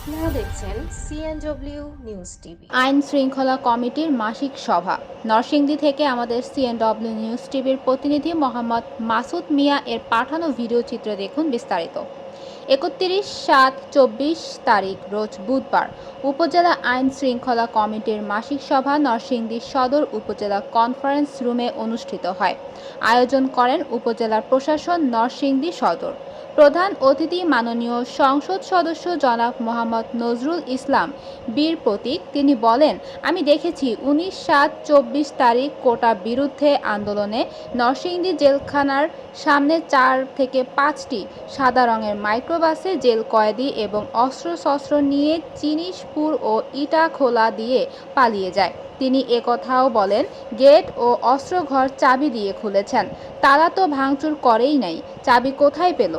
আপনারা দেখছেন CNW news TV আইন শৃঙ্খলা কমিটির মাসিক সভা। নরসিংদী থেকে আমাদের সিএনডব্লিউ নিউজ টিভির প্রতিনিধি মোহাম্মদ মাসুদ মিয়া এর পাঠানো ভিডিও চিত্র দেখুন বিস্তারিত। একত্রিশ সাত চব্বিশ তারিখ, রোজ বুধবার উপজেলা আইন শৃঙ্খলা কমিটির মাসিক সভা নরসিংদী সদর উপজেলা কনফারেন্স রুমে অনুষ্ঠিত হয়। আয়োজন করেন উপজেলার প্রশাসন নরসিংদী সদর। প্রধান অতিথি মাননীয় সংসদ সদস্য জনাব মোহাম্মদ নজরুল ইসলাম বীর প্রতীক। তিনি বলেন, আমি দেখেছি উনিশ সাত চব্বিশ তারিখ কোটা বিরুদ্ধে আন্দোলনে নরসিংদী জেলখানার সামনে চার থেকে পাঁচটি সাদা রঙের মাইক্রোবাসে জেল কয়েদি এবং অস্ত্রশস্ত্র নিয়ে চিনিশপুর ও ইটাখোলা দিয়ে পালিয়ে যায়। তিনি একথাও বলেন, গেট ও অস্ত্রঘর চাবি দিয়ে খুলেছেন। তারা তো ভাঙচুর করেই নাই। চাবি কোথায় পেল?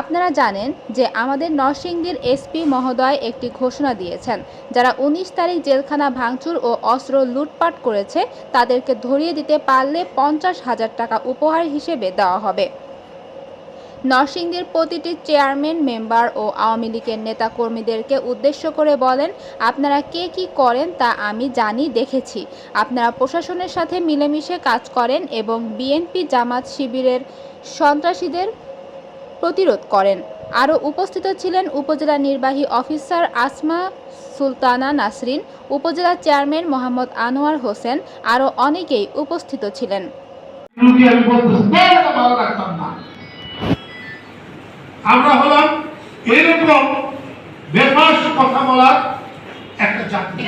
আপনারা জানেন যে আমাদের নরসিংদীর এসপি মহোদয় একটি ঘোষণা দিয়েছেন, যারা উনিশ তারিখ জেলখানা ভাঙচুর ও অস্ত্র লুটপাট করেছে, তাদেরকে ধরিয়ে দিতে পারলে পঞ্চাশ হাজার টাকা উপহার হিসেবে দেওয়া হবে। নরসিংদীর প্রতিটি চেয়ারম্যান, মেম্বার ও আওয়ামী লীগের নেতাকর্মীদেরকে উদ্দেশ্য করে বলেন, আপনারা কে কি করেন তা আমি জানি, দেখেছি। আপনারা প্রশাসনের সাথে মিলেমিশে কাজ করেন এবং বিএনপি জামাত শিবিরের সন্ত্রাসীদের প্রতিরোধ করেন। আরও উপস্থিত ছিলেন উপজেলা নির্বাহী অফিসার আসমা সুলতানা নাসরিন, উপজেলা চেয়ারম্যান মোহাম্মদ আনোয়ার হোসেন, আরও অনেকেই উপস্থিত ছিলেন। আমরা হলাম এরকম বেফাস কথা বলার একটা জাতি।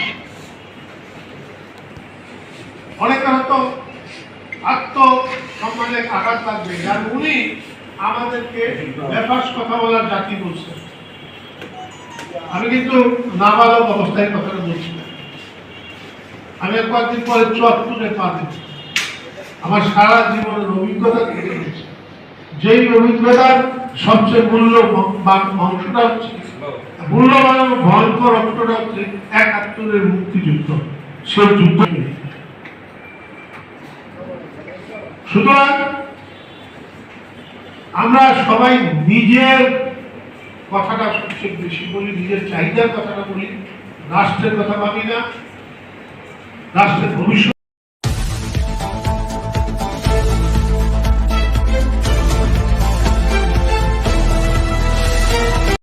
অনেকের হয়তো আত্মসম্মানে আঘাত লাগবে, আর উনি আমাদেরকে বেফাস কথা বলার জাতি বলছেন। আমি কিন্তু নাবালক অবস্থায় কথাটা বলছি আমি কয়েকদিন পরে চুয়াত্তরে পা দিচ্ছি আমার সারা জীবনের অভিজ্ঞতা থেকে যেই অভিজ্ঞতার সবচেয়ে মূল্য অংশটা হচ্ছে, মূল্যবান এবং ভয়ঙ্কর অংশটা হচ্ছে একাত্তরের মুক্তিযুদ্ধ। সেই যুদ্ধ সুতরাং আমরা সবাই নিজের কথাটা সবচেয়ে বেশি বলি, নিজের চাহিদার কথাটা বলি, রাষ্ট্রের কথা ভাবি না, রাষ্ট্রের ভবিষ্যৎ